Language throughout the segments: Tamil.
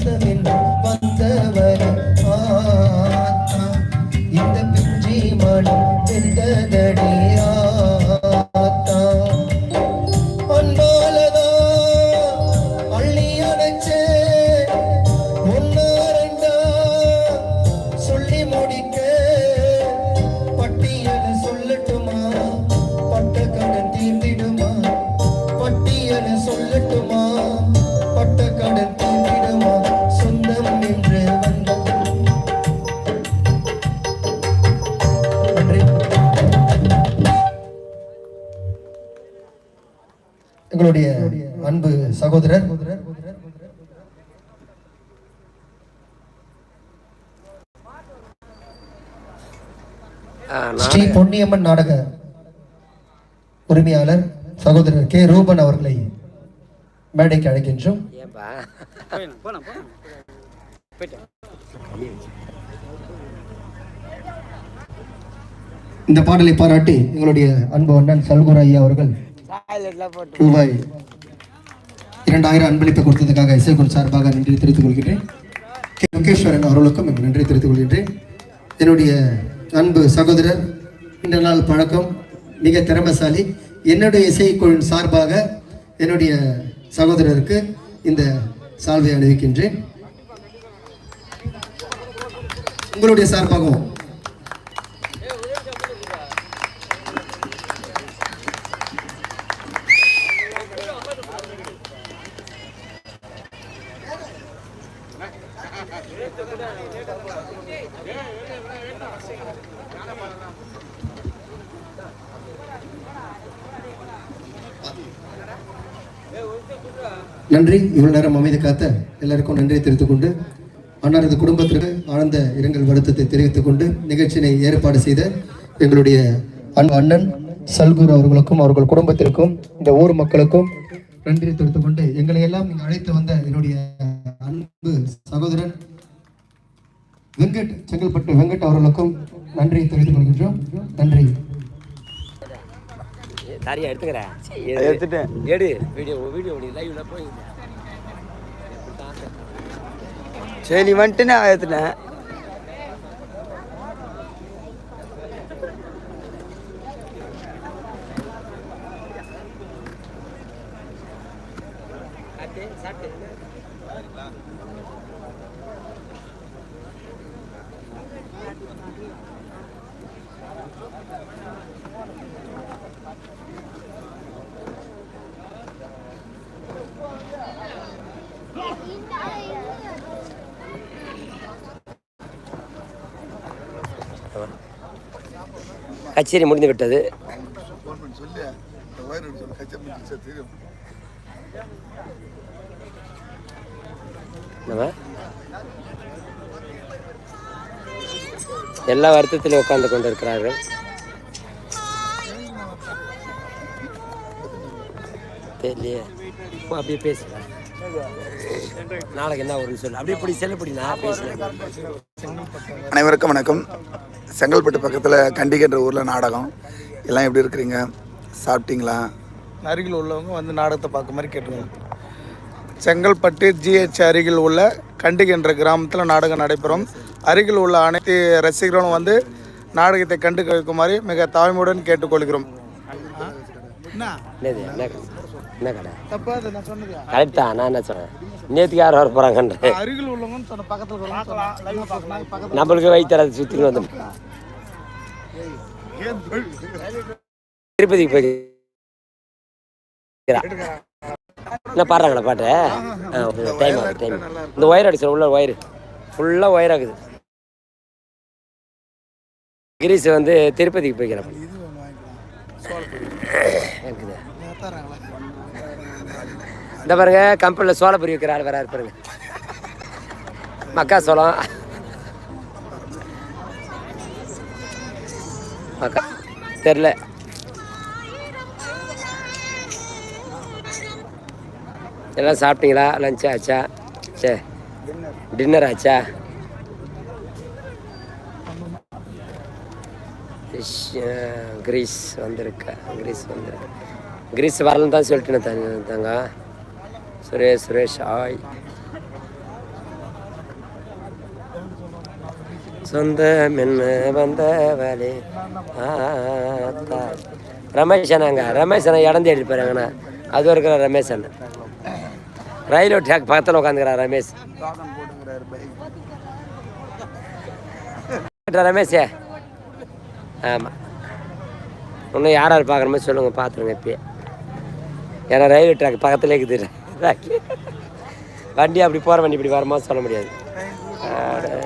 சொந்தமின்றி பொன்னியம்மன் நாடக உரிமையாளர் சகோதரர் கே ரூபன் அவர்களை மேடைக்கு அழைக்கின்றோம். இந்த பாடலை பாராட்டி எங்களுடைய அன்பு அண்ணன் சல்குர ஐயா அவர்கள் ரூபாய் இரண்டாயிரம் அன்பளிப்பு கொடுத்ததுக்காக இசைக்குழு சார்பாக நன்றி தெரிவித்துக் கொள்கிறேன் கே. முகேஸ்வரன் அவர்களுக்கும் நன்றி தெரிவித்துக் கொள்கின்றேன். என்னுடைய அன்பு சகோதரர் நீண்ட நாள் பழக்கம் மிக திறமைசாலி. என்னுடைய இசைக்குழுவின் சார்பாக என்னுடைய சகோதரருக்கு இந்த சால்வை அணிவிக்கின்றேன். உங்களுடைய சார்பாகவும். நன்றி. இவ்வளவு நேரம் அமைதி காத்த எல்லாருக்கும் நன்றியை தெரிவித்துக் கொண்டு அன்னாரது குடும்பத்திற்கு ஆழ்ந்த இரங்கல் வருத்தத்தை தெரிவித்துக் கொண்டு நிகழ்ச்சியினை ஏற்பாடு செய்த எங்களுடைய அன்பு அண்ணன் சல்குரு அவர்களுக்கும் அவர்கள் குடும்பத்திற்கும் இந்த ஊர் மக்களுக்கும் நன்றியை தெரிவித்துக் கொண்டு எங்களை எல்லாம் அழைத்து வந்த என்னுடைய அன்பு சகோதரன் வெங்கட் செங்கல்பட்டு வெங்கட் அவர்களுக்கும் நன்றி தெரிவித்துக் கொள்கின்றோம். நன்றி. தரியா எடுத்துக்கிறேன். எடுத்துட்டேன். எடு. வீடியோ வீடியோ நீ லைவ்ல போய் சரி நீ வந்துட்டு நான் ஏற்றுனேன் கச்சேரி முடிந்து விட்டது எல்லா வருத்தத்திலும் உட்கார்ந்து கொண்டிருக்கிறார்கள். தெரியலையே. அப்படியே பேசுகிறேன் நாளைக்கு என்ன ஒரு சொல்லு அப்படியே இப்படி நான் பேசுகிறேன் அனைவருக்கும் வணக்கம். செங்கல்பட்டு பக்கத்தில் கண்டிகன்ற ஊரில் நாடகம். எல்லாம் எப்படி இருக்கிறீங்க? சாப்பிட்டீங்களா? அருகில் உள்ளவங்க வந்து நாடகத்தை பார்க்க மாதிரி கேட்டுருவோம் செங்கல்பட்டு ஜிஹெச் அருகில் உள்ள கண்டிகை என்ற கிராமத்தில் நாடகம் நடைபெறும். அருகில் உள்ள அனைத்து ரசிகர்களும் வந்து நாடகத்தை கண்டு கேட்குமாறு மிக தாழ்மையுடன் கேட்டுக்கொள்கிறோம். என்ன கடை? தப்பா அதை நான் சொன்னது. கரெக்ட் தான் நான் என்ன சொன்னேன்? நேற்றுக்கு யார் வர போகிறாங்கன்ற அருகில் உள்ளவங்கன்னு சொன்ன பக்கத்தில் நம்மளுக்கு வைத்தரது சுற்றி வந்து திருப்பதிக்கு போய் என்ன பாடுறாங்களா பாட்டு? டைம் ஆகுது டைம் இந்த ஒயர் அடிச்சு உள்ள ஒயர் ஃபுல்லாக ஒயர் ஆகுது. கிரீஸ் வந்து திருப்பதிக்கு போய்க்கிறேன். இருக்குது. இந்த பாருங்க கம்பெனியில் சோளப்பொரி வைக்கிற ஆள் வராரு பாருங்க. மக்கா சோளம். மக்கா தெரில எல்லாம் சாப்பிட்டீங்களா? லஞ்ச் ஆச்சா? சே டின்னர் ஆச்சா? கிரீஸ் வந்திருக்க. கிரீஸ் வந்திருக்க. கிரீஸ் வரலன்னு தான் சொல்லிட்டு தங்க தங்க. சுரேஷ் சுரேஷ் ஆய். சொந்த மென்ன வந்தவளே? ஆத்தா. ரமேஷ் அண்ணாங்க ரமேஷ் அண்ணா இடம் தேடி போகிறாங்கண்ணா அது இருக்கிற ரமேஷ் அண்ணன் ரயில்வே ட்ராக் பக்கத்தில் உட்காந்துக்கிறா ரமேஷ். ரமேஷே? ஆமாம் இன்னும் யார் யார் பார்க்குற மாதிரி சொல்லுங்கள் பார்த்துருங்க இப்பயே. ஏன்னா ரயில்வே ட்ராக் பக்கத்தில் இருக்குது. வண்டி. அப்படி போகிற வண்டி இப்படி வரமா சொல்ல முடியாது.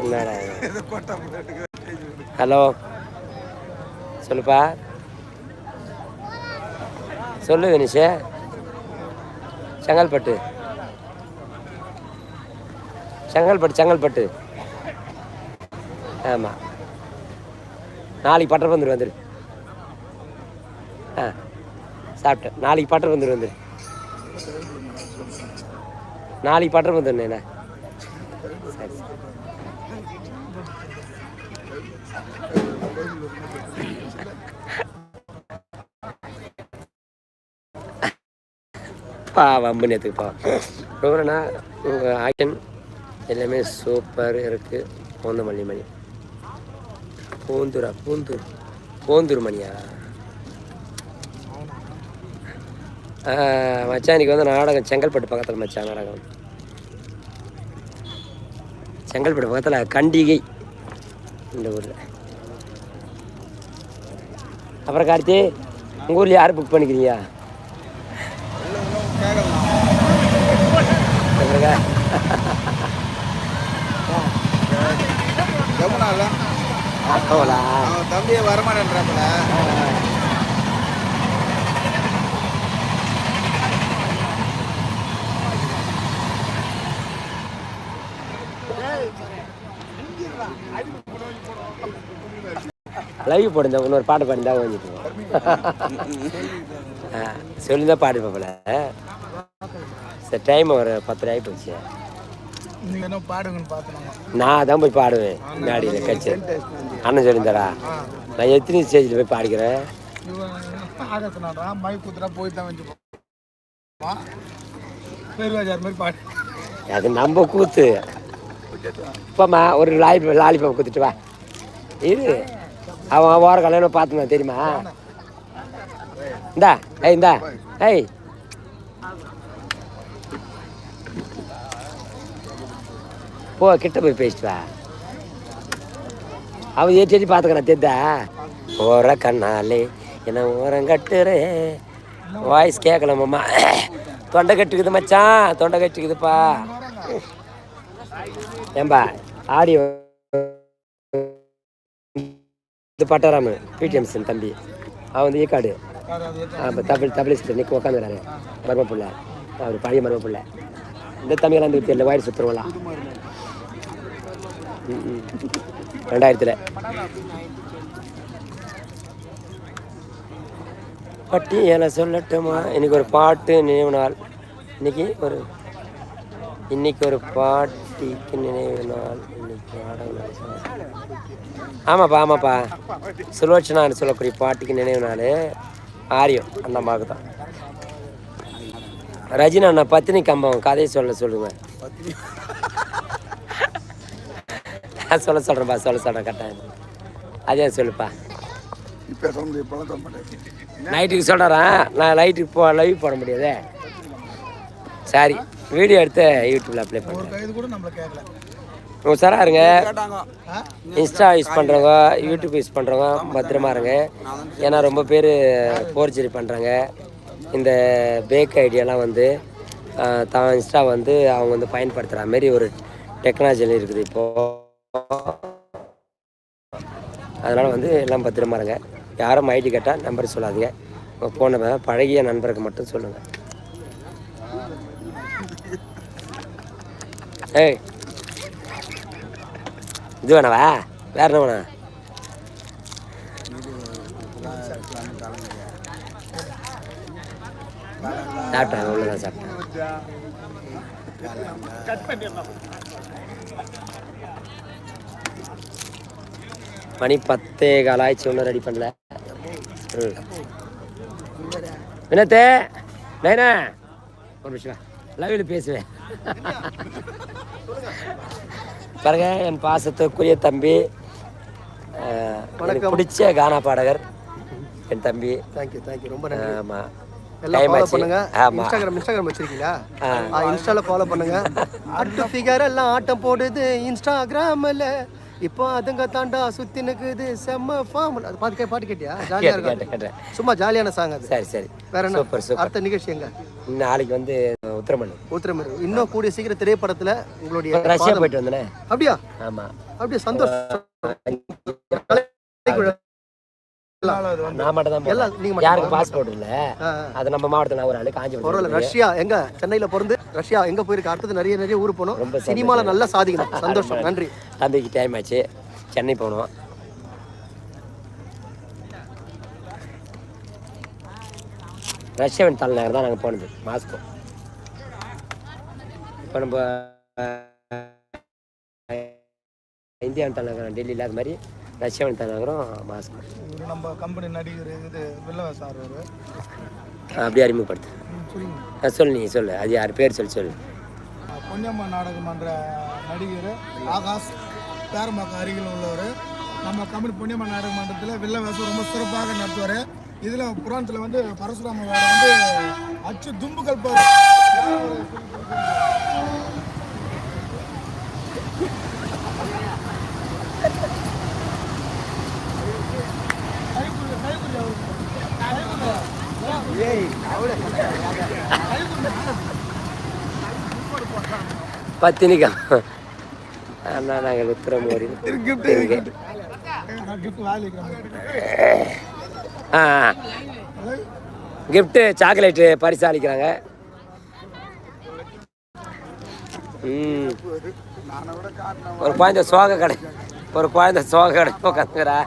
என்னடா ஹலோ. சொல்லுப்பா. சொல்லு வினிஷே. செங்கல்பட்டு. செங்கல்பட்டு செங்கல்பட்டு. ஆமாம் நாளைக்கு பட்டர் வந்துரு வந்துரு. ஆ சாப்பிட்டேன் நாளைக்கு பட்டர் வந்துரு வந்துரு. நாளைக்கு பட்டம் வந்துருண்ணே சரி பா வம்பு நேற்றுக்கு பா. உங்கள் ஆக்ஷன் எல்லாமே சூப்பர் இருக்குது பூந்தமல்லி மணி. பூந்தூரா பூந்தூர் பூந்தூர் மணியா? மச்சான் இன்னைக்கு வந்து நாடகம் செங்கல்பட்டு பக்கத்தில் மச்சான் நாடகம். செங்கல்பட்டு பக்கத்தில் கண்டிகை இந்த ஊரில். அப்புறம் கார்த்தி உங்கள் ஊரில் யார் புக் பண்ணிக்கிறீங்க? தம்பியை வரமாட்டேன்றாப்புல. லைவ் போடுங்க இன்னொரு பாட்டு பாடிந்தா வந்துட்டு சொல்லிதான் பாடு பாப்பல சரி டைம் ஒரு பத்தரை ஆகி போச்சு. நான் தான் போய் பாடுவேன் மேடியில் கட்சி அண்ணன் சொல்லியிருந்தாரா நான் எத்தனை ஸ்டேஜில் போய் பாடிக்கிறேன் அது நம்ம கூத்து. இப்போம்மா ஒரு லாலி லாலிபாப் குத்துட்டு வா. இரு. அவன் ஓர கல்யாணம் பார்த்துனா தெரியுமா? இந்தா ஏய் இந்தா ஏய். போ கிட்ட போய் பேசிட்டு வா. அவன் ஏற்றி ஏற்றி பார்த்துக்கிறான் தெரிதா ஓர கண்ணாலே என்ன ஓரம் கட்டுறே? வாய்ஸ் கேட்கலாமாம்மா? தொண்டை கட்டுக்குது மச்சான். தொண்டை கட்டுக்குதுப்பா. ஏம்பா ஆடியோ இது பட்டாராமு பிடிஎம்சன் தம்பி. அவன் வந்து ஈக்காடு இப்போ தமிழ் தமிழிஸ்ட் நிற்க உட்காந்துறாரு மர்ம பிள்ளை. அவர் பழைய மர்ம பிள்ளை. இந்த தம்பியெல்லாம் வந்து தெரியல. வாயிறு சுற்றுருவலாம் ரெண்டாயிரத்தில். பட்டி என சொல்லட்டுமா? இன்னைக்கு ஒரு பாட்டு நினைவு நாள். இன்னைக்கு ஒரு இன்னைக்கு ஒரு பாட்டிக்கு நினைவு நாள். இன்னைக்கு நாடக ஆமாப்பா ஆமாப்பா. சுலோச்சனான்னு சொல்லக்கூடிய பாட்டிக்கு நினைவு நாள். ஆரியம் அந்த அம்மாவுக்கு தான். ரஜினி அண்ணா பத்தினி கம்பம் கதையை சொல்ல சொல்லுங்க. நான் சொல்ல சொல்கிறேன்ப்பா சொல்ல சொல்கிறேன் கரெக்டாக அதே சொல்லுப்பா. நைட்டுக்கு சொல்கிறேன் நான் லைட்டுக்கு போ லைவ் போட முடியாதே. சரி வீடியோ எடுத்து யூடியூப்பில் அப்ளை பண்ணுறேன் சாரா இருங்க. இன்ஸ்டா யூஸ் பண்ணுறவங்க யூடியூப் யூஸ் பண்ணுறவங்க பத்திரமா இருங்க. ஏன்னா ரொம்ப பேர் ஃபோர்ஜரி பண்ணுறாங்க இந்த பேக் ஐடியாலாம் வந்து தான் இன்ஸ்டா வந்து அவங்க வந்து பயன்படுத்துகிற மாரி ஒரு டெக்னாலஜி இருக்குது இப்போது அதனால் வந்து எல்லாம் பத்திரமா இருங்க. யாரும் ஐடி கேட்டால் நம்பர் சொல்லாதீங்க. உங்கள் ஃபோன் பழகிய நண்பருக்கு மட்டும் சொல்லுங்கள் ஏய் இது வேணவா வேற என்ன வேணா சாப்பிட்டேன் உள்ளதான் சாப்பிட்டேன். மணி பத்தே காலாய்ச்சி ஆயிடுச்சு ஒன்றும் ரெடி பண்ணல. ம். வினத்தே நைனா. ஒரு நிமிஷம் லவ்வில் பேசுவேன். பாருங்க என் பாசத்துக்குரிய தம்பி. எனக்கு பிடிச்ச கானா பாடகர் என் தம்பி. தேங்க்யூ தேங்க்யூ ரொம்ப நன்றி. ஆமாம் எல்லாம் ஃபாலோ பண்ணுங்க. இன்ஸ்டாகிராம் இன்ஸ்டாகிராம் வச்சிருக்கீங்களா? இன்ஸ்டால ஃபாலோ பண்ணுங்க. அட்டு ஃபிகர் எல்லாம் ஆட்டம் போடுது இன்ஸ்டாகிராம்ல இப்போ அதுங்க தாண்டா சுத்தி நிக்குது. செம்ம ஃபார்ம் அது பாட்டு கே- பாட்டு கேட்டியா? ஜாலியா இருக்கும். சும்மா ஜாலியான சாங் அது. சரி சரி. வேற என்ன? அடுத்த நிகழ்ச்சி எங்க? நாளைக்கு வந்து உத்தரமணி ஊத்திரமரு இன்னும் கூடிய சீக்கிரம் திரைப்படத்துல உங்களுடைய ரஷ்யா போயிட்டு வந்தேனே. அப்படியா? ஆமாம் அப்படியே? சந்தோஷம். நான் மட்டும் தான் எல்லாம். போனேன். நீங்க மட்டும் யாருக்கு பாஸ்போர்ட் இல்ல. அது நம்ம மாவட்டத்தில் ஒரு ஆளு பரவாயில்ல. காஞ்சிபுரம் ரஷ்யா எங்க? சென்னையில பிறந்து ரஷ்யா எங்க போயிருக்கு? அடுத்தது நிறைய நிறைய ஊர் போனோம். ரொம்ப. சினிமால நல்லா சாதிக்கணும் சந்தோஷம். நன்றி. தம்பிக்கு டைம் ஆச்சு. சென்னை போகணும் ரஷ்யாவின் தலைநகர் தான் நாங்கள் போனது. மாஸ்கோ. இப்போ நம்ம இந்தியாவின் தலைநகரம் டெல்லியில் அது மாதிரி ரஷ்யாவின் தலைநகரம் மாஸ்கோ இவர் நம்ம கம்பெனி நடிகர் இது வில்லவ சார் அவர். அப்படியே அறிமுகப்படுத்து. சொல்லு நீ சொல்லு. அது யார்? பேர் சொல்லி சொல்லு. பொன்னியம்மா நாடகமன்ற நடிகர் ஆகாஷ் பேரம்பாக்கம் அருகில் உள்ளவர். நம்ம கம்பெனி பொன்னியம்மா நாடக மன்றத்தில் வில்ல வேஷம் ரொம்ப சிறப்பாக நடத்துவார். இதில் புராணத்தில் வந்து பரசுராம வந்து அச்சு தும்புகள் பாரு பத்தினிக்கா. அண்ணா நாங்கள் வாலி ஆ கிஃப்ட்டு சாக்லேட்டு பரிசு அளிக்கிறாங்க ம் ஒரு குழந்தை சோக கடை. ஒரு குழந்தை சோக கடை. உட்காந்துக்கிறா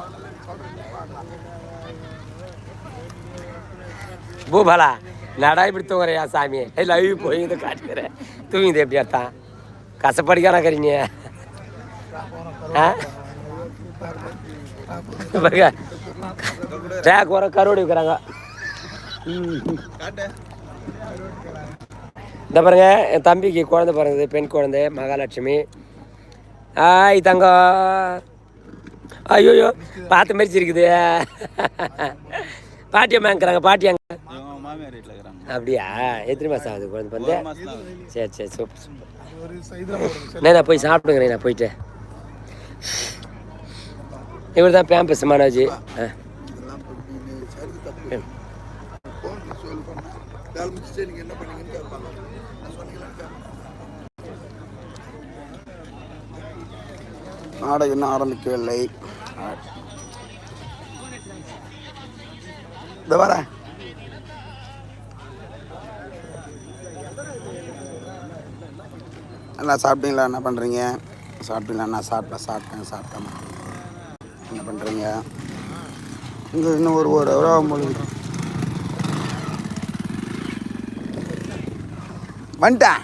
பூபாலா நடா இப்படி தூங்குறியா சாமி? லைவ் போய் இதை காட்டுக்கிறேன் தூங்கிது எப்படி அர்த்தம் கசப்படிக்கான கறீங்க பாருங்க. ட்ராக் வர கருவாடு விற்கிறாங்க. இந்த பாருங்க என் தம்பிக்கு குழந்தை பிறந்தது பெண் குழந்தை மகாலட்சுமி. ஆய் தங்கம். ஐயோயோ பார்த்த மாதிரி சிரிக்குது பாட்டி அம்மா இருக்கிறாங்க பாட்டி அங்க அப்படியா? எத்தனை மாதம் ஆகுது குழந்தை பிறந்து? சரி சரி சூப்பர் சூப்பர் நான் போய் சாப்பிடுங்க நான் போயிட்டு. இவர் தான் பேம்பஸ் மனோஜ். ஆ சொல்லு பண்ண வேலை முடிச்சுட்டு நீங்கள் என்ன பண்ணீங்கன்னு கேட்பாங்க நான் சொன்னீங்களான்னு நாடகம் இன்னும் ஆரம்பிக்கவில்லை. இந்த வர. என்ன சாப்பிட்டீங்களா? என்ன பண்ணுறீங்க சாப்பிட்டீங்களா? நான் சாப்பிட்டேன் சாப்பிட்டேன் சாப்பிட்டேன் என்ன பண்ணுறீங்க இங்கே இன்னும் ஒரு ஒரு ஒரு பொழுது வந்துட்டேன்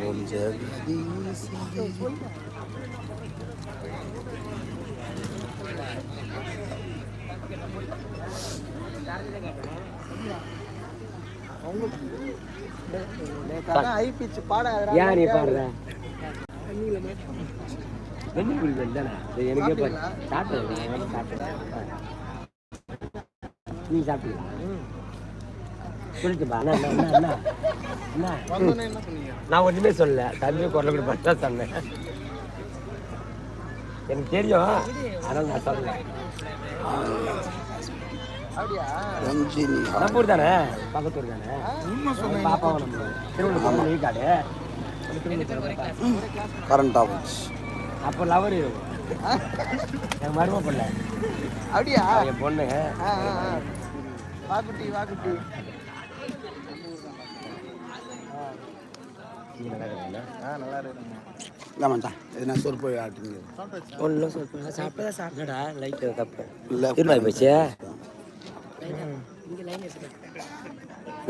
ஓம் ஜெகதீஷ் ஐபிச்சு பாட ஏன் நீ பாடுற? வெந்நீர் குடிக்க வேண்டியதானே? இது எனக்கே நான் சாப்பிட்டேன். நீ சாப்பிட்டீங்களா சொல்லிட்டுப்பா அண்ணா அண்ணா அண்ணா நான் ஒன்றுமே சொல்லல. தம்பி குரல் கூட பார்த்தா சொன்னேன். எனக்கு தெரியும். ஆனால் நான் நம்ம ஊர் தானே? பக்கத்து ஊர் தானே பாப்பாவை நம்ம திருவண்ணூர் நெய்க்காடு கரண்ட் ஆஃபீஸ் அப்போ லவர் என் மரும பிள்ளை. அப்படியா? என் பொண்ணு. வாக்குட்டி வாக்குட்டி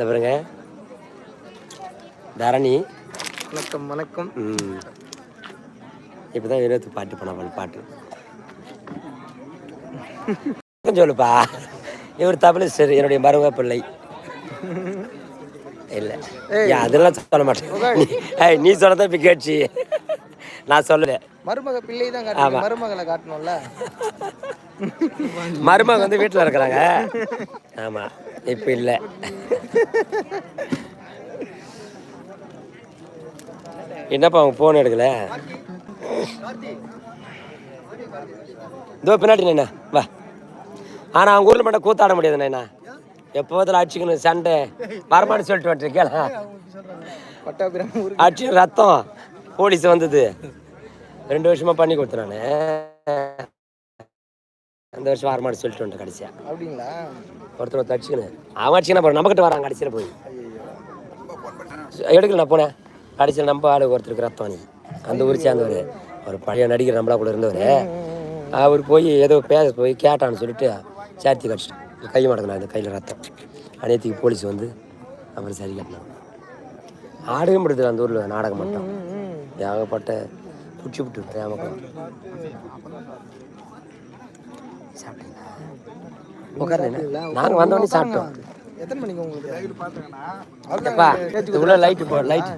பாருங்க. தரணி. வணக்கம் வணக்கம். இப்போ தான் வினோத் பாட்டு பண்ண பாட்டு. சொல்லுப்பா இவர் தமிழிஸ்டர் என்னுடைய மருமக பிள்ளை. இல்லை. அதெல்லாம் சொல்ல மாட்டேன். நீ- சொன்னதான் இப்போ கேட்சி நான் சொல்லலை. மருமக பிள்ளை தான். காட்டணும் மருமகளை காட்டணும்ல? மருமக வந்து வீட்டில் இருக்கிறாங்க. ஆமாம் இப்போ இல்லை. என்னப்பா அவங்க ஃபோன் எடுக்கல? இதோ பின்னாடி நைனா வா. ஆனால் அவங்க ஊரில் மட்டும் கூத்தாட முடியாது நைனா எப்போதில் அடிச்சுக்கணும் சண்டை. வரமான்னு சொல்லிட்டு வந்துருக்கேன். அடிச்சு ரத்தம் போலீஸ் வந்தது. ரெண்டு வருஷமா பண்ணி கொடுத்தேன் நான் அந்த வருஷம் வரமான்னு சொல்லிட்டு வந்துட்டேன் கடைசியா. அப்படிங்களா? ஒருத்தர் ஒருத்தர் அடிச்சுக்கணும் அவன் அடிச்சுக்கணும் அப்புறம் நம்மக்கிட்ட வரான் கடைசியில் போய். எடுக்கல நான் போனேன். கடைசியில் நம்ம ஆளு ஒருத்தருக்கு ரத்தம் நீ அந்த ஊர் சேர்ந்தவர். ஒரு பழைய நடிகர் நம்மளா கூட இருந்தவர். அவர் போய் ஏதோ பேச போய் கேட்டான்னு சொல்லிட்டு சேர்த்தி கடிச்சிட்டேன் கை மடக்கலாம் இந்த கையில் ரத்தம். அனைத்துக்கு போலீஸ் வந்து அப்புறம் சரி கட்டினாங்க ஆடவே முடியுது அந்த ஊரில் நாடகம் மட்டும் ஏகப்பட்ட பிடிச்சி விட்டு ஏமாக்கம் சாப்பிட்டீங்களா? உட்காருங்க நாங்கள் வந்தோடனே சாப்பிட்டோம். எத்தனை மணிக்கு உங்களுக்கு உள்ள லைட் போ லைட்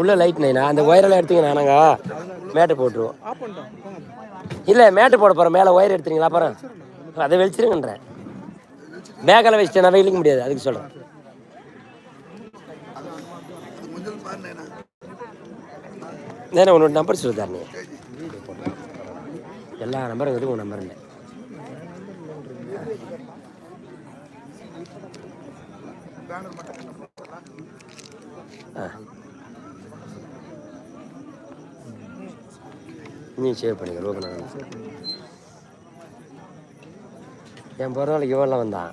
உள்ள லைட் நைனா அந்த ஒயரெல்லாம் எடுத்தீங்கன்னா நாங்கள் மேட்டை போட்டுருவோம். இல்லை மேட்டை போட போகிறோம் மேலே ஒயர் எடுத்துறீங்களா அப்புறம்? அதை வெளிச்சிருங்கன்றேன் பேக்கில் வச்சுட்டு நான் வெளிக்க முடியாது அதுக்கு சொல்கிறேன் நேரம் உன்னோட நம்பர் சொல்லுதார் நீ எல்லா நம்பரும் இருக்குது உன் நம்பர் இல்லை. ஆ. நீ சேவ் பண்ணிக்க லோகநாதன் என் பிறந்த நாளைக்கு இவெல்லாம் வந்தான்.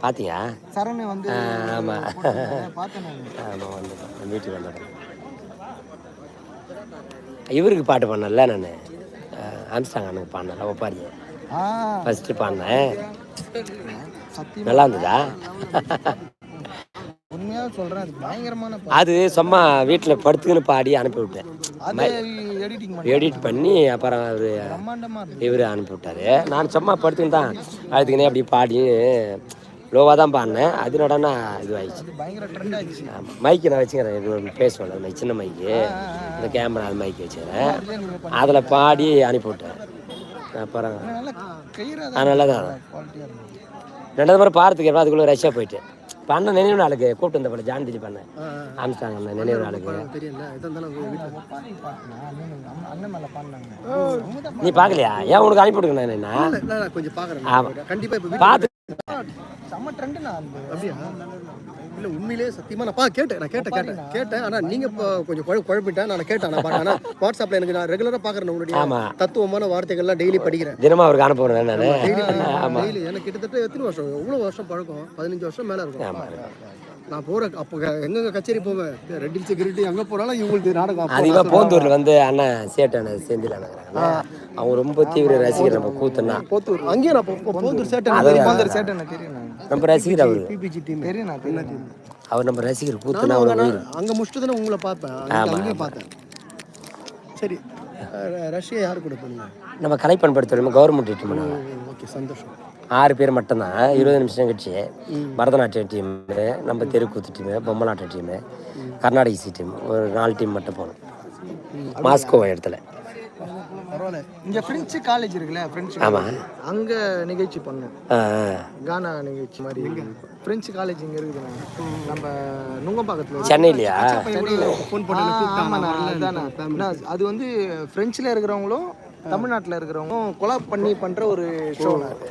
பாத்தியா? சரண் வந்து ஆ, ஆமா. போட்டிருந்தாங்க. பார்த்தேன் நான். ஆமாம் வந்துட்டேன் வீட்டுக்கு வந்துட்டேன் இவருக்கு பாட்டு பண்ணல நான். ஆம்ஸ்டாங் அண்ணனுக்கு பாடினேன். ஒப்பாரி ஆ. ஃபஸ்ட்டு பாடினேன். நல்லா இருந்ததா. உண்மையா சொல்றேன் அது பயங்கரமான பா- அது சும்மா வீட்டில் படுத்துக்கின்னு பாடி அனுப்பி விட்டேன். எடிட் பண்ணி அப்புறம் அவர் இவர் அனுப்பி விட்டாரு. நான் சும்மா படுத்துக்கின்னு தான் அதுக்குன்னே அப்படி பாடி லோவாக தான் பாடினேன். அது நடனா இதுவாகிடுச்சு மைக்கு நான் வச்சுக்கிறேன். இது பேசுவேன் அந்த சின்ன மைக்கு இந்த கேமரா மைக்கு வச்சுக்கிறேன். அதில் பாடி அனுப்பி விட்டேன். அப்புறம் நல்லா தான் ரெண்டாவது முறை பார்த்துக்கு அதுக்குள்ளே ரஷ்யா போயிட்டு பண்ண நினைவு நாளுக்கு கூப்பிட்டு வந்த போல ஜான் டிஜி பண்ணேன் ஆம்ஸ்டாங் அந்த நினைவு நாளுக்கு. அண்ணன் அண்ணன் அண்ணன் நீ பார்க்கலையா ஏன் உனக்கு அனுப்பி விடுங்க நான் கொஞ்சம் பார்க்குறேன். கண்டிப்பாக இப்போ பார்த்து செம்ம ட்ரெண்ட் நான் அப்படியா? இல்லை உண்மையிலே சத்தியமாக நான் பா கேட்டேன் நான் கேட்டேன் கேட்டேன். கேட்டேன். ஆனால் நீங்கள் இப்போ கொஞ்சம் குழ குழப்பிட்டேன். நான் கேட்டேன் நான் ஆனால் வாட்ஸ்அப்பில் எனக்கு நான் ரெகுலராக பார்க்குறேன் உங்களுடைய தத்துவமான வார்த்தைகள்லாம் டெய்லி படிக்கிறேன். தினமும் அவருக்கு அனுப்புறேன் நான் டெய்லி எனக்கு கிட்டத்தட்ட எத்தனை வருஷம்? எவ்வளோ வருஷம் பழக்கம்? பதினஞ்சு வருஷம் மேலே இருக்கும். நான் போகிற அப்போ எங்கெங்க கச்சேரி போவேன்? ரெட் ஹில்ஸ் கிரிட்டி எங்கே போனாலும் இவங்களுக்கு நாடகம் அதிகமாக போந்தூர்ல வந்து அண்ணன் சேட்டான செந்தில் அண்ணங்கிறாங்க அவங்க ரொம்ப தீவிர ரசிகர் நம்ம கூத்துனா போத்தூர். அங்கேயே நான் போ- போந்தூர் சேட்டை போந்தூர் சேட்டை எனக்கு தெரியும் நம்ம ரசிகர் அவரு. பிபிஜி டீம் தெரியும் நான் தெரியும். அவர் நம்ம ரசிகர் கூத்துனா அவர் அங்கே முடிச்சுட்டு உங்களை பார்ப்பேன். அங்க- அங்கேயும் பார்த்தேன். சரி ரஷ்யா யார் கூட போனீங்க? நம்ம கலை பண்படுத்துறோம் கவர்மெண்ட் டீம் பண்ணாங்க ஓகே சந்தோஷம். ஆறு பேர் மட்டும்தான். இருபது நிமிஷம் கழிச்சு பரதநாட்டியம் டீமு நம்ம தெருக்கூத்து டீமு பொம்மலாட்ட டீமு கர்நாடக இசை டீம் ஒரு நாலு டீம் மட்டும் போகணும் மாஸ்கோ இடத்துல. பரவாயில்ல. இங்க பிரெஞ்சு காலேஜ் இருக்குல்ல பிரெஞ்சு ஆமாம் அங்க நிகழ்ச்சி பண்ணோம். ஆ கானா நிகழ்ச்சி மாதிரி பிரெஞ்சு காலேஜ் இங்க இருக்குது. நம்ம நுங்கம்பாக்கத்துல சென்னையிலையா? ஃபோன். அண்ணா, அது வந்து பிரெஞ்சில் இருக்கிறவங்களும் தமிழ்நாட்டில் இருக்கிறவங்களும் கொலாப் பண்ணி பண்ற ஒரு ஷோ அது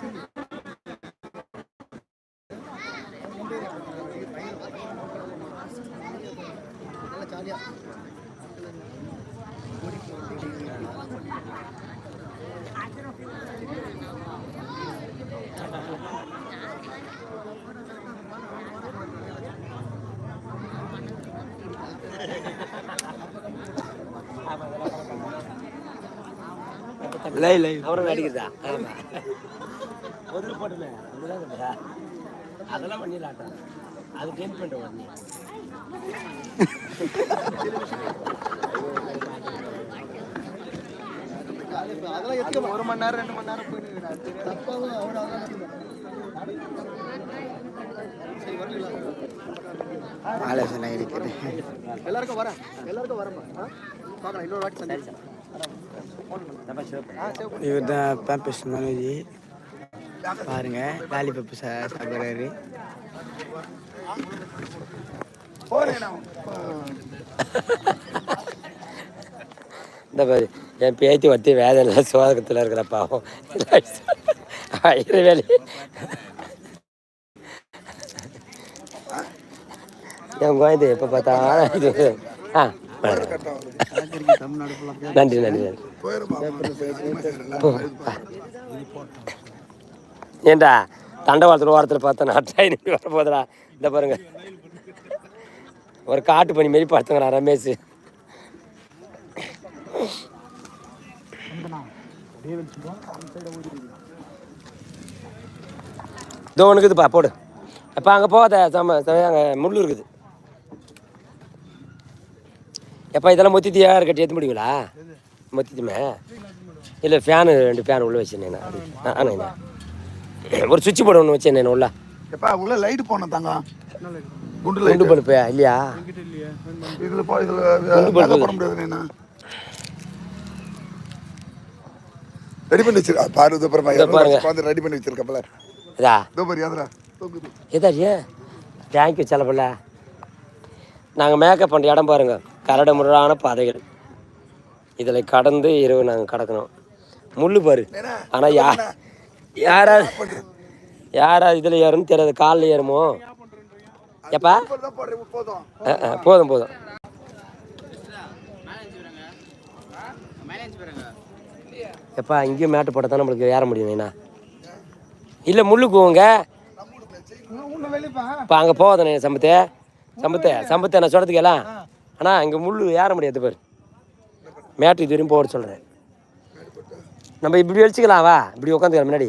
Sí. லைவ் லைவ் அவரும் நடிக்கிறதா? ஆமா. ஒரு போட்டுமே இருக்குதா? அதெல்லாம் பண்ணிடலாட்டா அது டென்ட் பண்ணிட்டு உடனே. அதெல்லாம் எதுக்கு ஒரு மணி நேரம் ரெண்டு மணி நேரம் போயிட்டு ஆலோசனை இருக்கிறது எல்லாருக்கும் வரேன். எல்லாருக்கும் வரேன் பார்க்கலாம். இன்னொரு வாட்டி சந்திச்சு இவர் தான் பேம்பஸ் மனோஜி பாருங்க லாலிபப்பு சா சாப்பிட்றாரு இந்த பாரு. என் பேத்தி ஒத்தி வேதனை சோதகத்தில் இருக்கிற பாவம் வேலி என் குழந்தை எப்போ பார்த்தா இது ஆ நன்றி நன்றி நன்றி. ஏண்டா தண்டவாளத்தில் ஓரத்தில் பார்த்தேன் நான் ட்ரெயின் வர இந்த பாருங்க. ஒரு காட்டு பண்ணி மாரி பார்த்துங்கடா ரமேஷ். இதோ உனக்குதுப்பா போடு. அப்போ அங்கே போகாத சம அங்கே முள் இருக்குது. எப்போ இதெல்லாம் மொத்தித்தியா கட்டி ஏற்ற முடியுங்களா? மொத்தித்துமே இல்லை ஃபேனு ரெண்டு ஃபேன் உள்ளே வச்சுருந்தேன் ஆனாங்கண்ணா ஒரு சுவிட்ச் போர்டு ஒன்று வச்சேன் உள்ள. எப்பா உள்ள லைட் போனோம் தங்க குண்டு குண்டு பல்பு இல்லையா? இதுல குண்டு பல்பு. போட முடியாது என்ன? ரெடி பண்ணி வச்சிருக்கா பாரு இது இதோ பாருங்க. ரெடி பண்ணி வச்சிருக்கப்பல இதா? இதோ பாரு யாதரா தூக்குது ஏதாச்சு தேங்க்யூ செலப்பில்ல நாங்கள் மேக்கப் பண்ணுற இடம் பாருங்க. கரடு முரடான பாதைகள். இதில் கடந்து இரவு நாங்கள் கடக்கணும். முள்ளு பாரு. ஆனால் யா யாரா யாரா இதில் ஏறும்னு தெரியாது. காலில் ஏறுமோ? எப்பா போதும் ஆ, ஆ, போதும் போதும். எப்பா இங்கேயும் மேட்டு போட்டால் தான் நம்மளுக்கு ஏற முடியும் வேணா இல்லை முள்ளு கூவுங்க. இப்போ அங்கே போகாதண்ணே சம்பத்தே. சம்பத்தே சம்பத்தே நான் சொல்கிறதுக்கு எல்லாம். ஆனால் இங்கே முள் ஏற முடியாது பாரு. மேட்டு இது வரையும் போட சொல்கிறேன் நம்ம இப்படி வச்சுக்கலாம் வா. இப்படி உட்காந்துக்கலாம் முன்னாடி.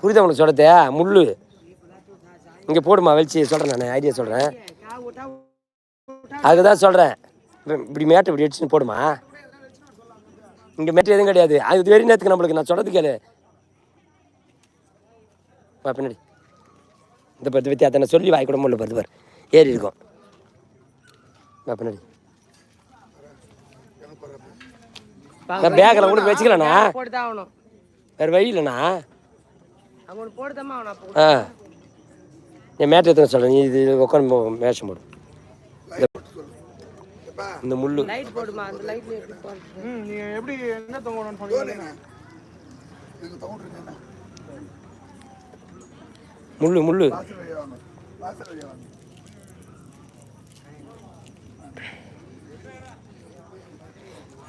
புரியுதா உனக்கு சொல்கிறதே முள் இங்கே போடுமா வெளிச்சு சொல்கிறேன் நான் ஐடியா சொல்கிறேன் அதுக்கு தான் சொல்கிறேன் இப்படி மேட்டு இப்படி அடிச்சுன்னு போடுமா? இங்கே மேட்டு எதுவும் கிடையாது. அது வெறி நேரத்துக்கு நம்மளுக்கு நான் சொல்கிறது கேளு. வா பின்னாடி. இந்த பத்து பற்றி நான் சொல்லி வாய் கூட முடியல பத்து பார். ஏறி இருக்கும். வா பின்னாடி. நான் பேக்கில் கூட வச்சுக்கலண்ணா வேறு வழி இல்லைண்ணா. ஆ. என் மேட்டு எத்தனை சொல்கிறேன் நீ இது உட்காந்து மேஷம் போடு. இந்த முள்ளு. லைட் போடுமா? அந்த லைட்ல எப்படி என்ன முள்ளு முள்ளு.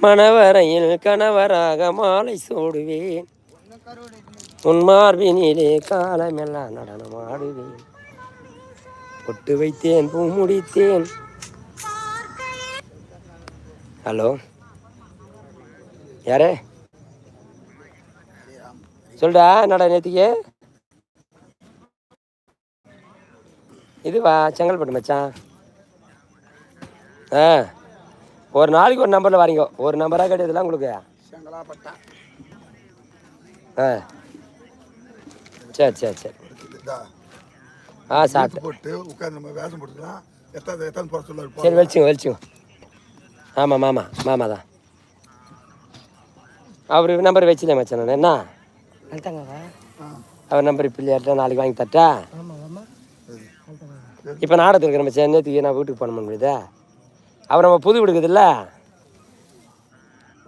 மணவரையில் கணவராக மாலை சூடுவேன். உன்மார்பினிலே காலமெல்லாம் நடனமாடுவேன் பொட்டு வைத்தேன் பூ முடித்தேன். ஹலோ? யாரே? சொல்டா என்னடா நேத்திக்கு? இதுவா செங்கல்பட்டு மச்சான். ஆ. ஒரு நாளைக்கு ஒரு நம்பரில் வரீங்க. ஒரு நம்பராக கிடையாதுல உங்களுக்கு? ஆ. சரி சரி சரி. ஆ சாப்பிட்டேன். போட்டு உட்காந்து நம்ம வேஷம் போட்டுக்கலாம். எத்தாந்து எத்தாந்து போட சொல்ல சரி வெளிச்சுங்க வெளிச்சுங்க. ஆமாம் மாமா மாமா தான். அவர் நம்பர் வச்சுல மச்சான் நான். என்ன? அவர் நம்பர் இப்போ இல்லையாட்டா நாளைக்கு வாங்கி தட்டா இப்போ நாடகத்தில் இருக்கிற மச்சான். நேற்றுக்கு நான் வீட்டுக்கு போன முடியுதா அப்புறம் நம்ம புது வீடு இருக்குதுல்ல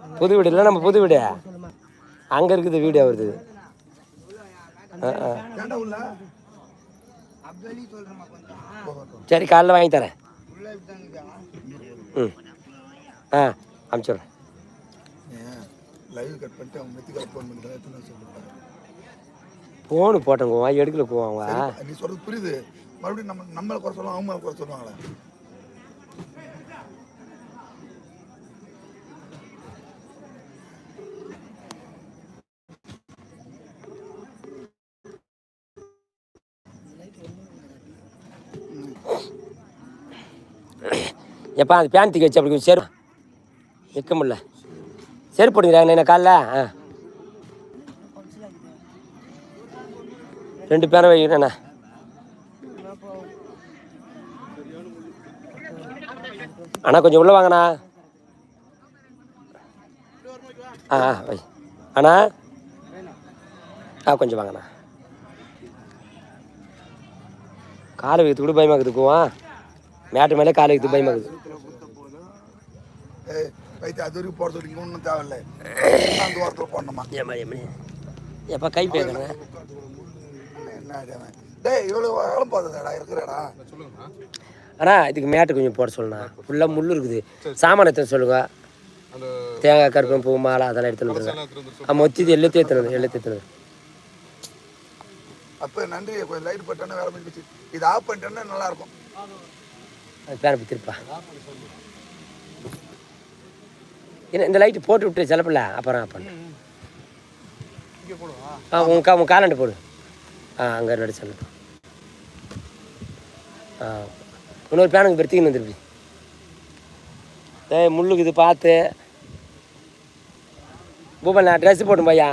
புது வீடு இல்லை நம்ம புது வீடு அங்கே இருக்குது வீடு அவருது. சரி காலைல வாங்கி தரேன். ம். ஆ அனுப்பிச்சுட்றேன் லைவ் கட் ஃபோனு போட்டேங்க எடுக்கல போவாங்க நீ சொல்கிறது புரியுது. மறுபடியும் நம்ம நம்மளை குறை சொல்லுவாங்க அவங்க குறை சொல்லுவாங்களே. எப்பா அந்த தூக்கி வச்சு அப்படி கொஞ்சம் செருப்பு நிற்க முடியல. செருப்பு போட்டுக்கிறாங்க என்ன காலைல? ஆ. ரெண்டு பேரை வைக்கிறேண்ணா அண்ணா. கொஞ்சம் உள்ளே வாங்கண்ணா. ஆ ஆ வை. அண்ணா. ஆ கொஞ்சம் வாங்கண்ணா. காலை வைக்கிறது கூட பயமாக இருக்குது மேட்டு மேலே காலை வைக்கிறது பயமாக இருக்குது. வைத்து அது வரைக்கும் போகிறது வரைக்கும் ஒன்றும் தேவையில்லை. அந்த வாரத்தில் போடணுமா? ஏமா ஏமா எப்போ கை பேசுங்க என்ன? டேய் இவ்வளோ காலம் பார்த்ததடா இருக்கிறடா. அண்ணா இதுக்கு மேட்டு கொஞ்சம் போட சொல்லுண்ணா. ஃபுல்லாக முள் இருக்குது. சாமான எடுத்து சொல்லுங்க தேங்காய் கருப்பம் பூ மாலை அதெல்லாம் எடுத்துன்னு வந்துருங்க ஆ மொத்தி இது எல்லாத்தையும் எடுத்துனது எல்லாத்தையும் எடுத்துனது அப்போ நன்றி கொஞ்சம் லைட் போட்டோன்னா வேலை முடிஞ்சிச்சு இது ஆஃப் பண்ணிட்டோன்னா நல்லா இருக்கும். அது பேரை திருப்பா. இந்த லைட்டு போட்டு விட்டு சிலப்பில்ல அப்புறம் பண்ணு ஆ உன் கா உன் காலண்டு போடு. ஆ அங்கே நடி சொல்லப்பா ஆ இன்னொரு பேனுக்கு பெருத்திக்கின்னு வந்துருப்பி ஏய் முள்ளுக்கு இது பார்த்து. பூபன் நான் ட்ரெஸ் போட்டு பையா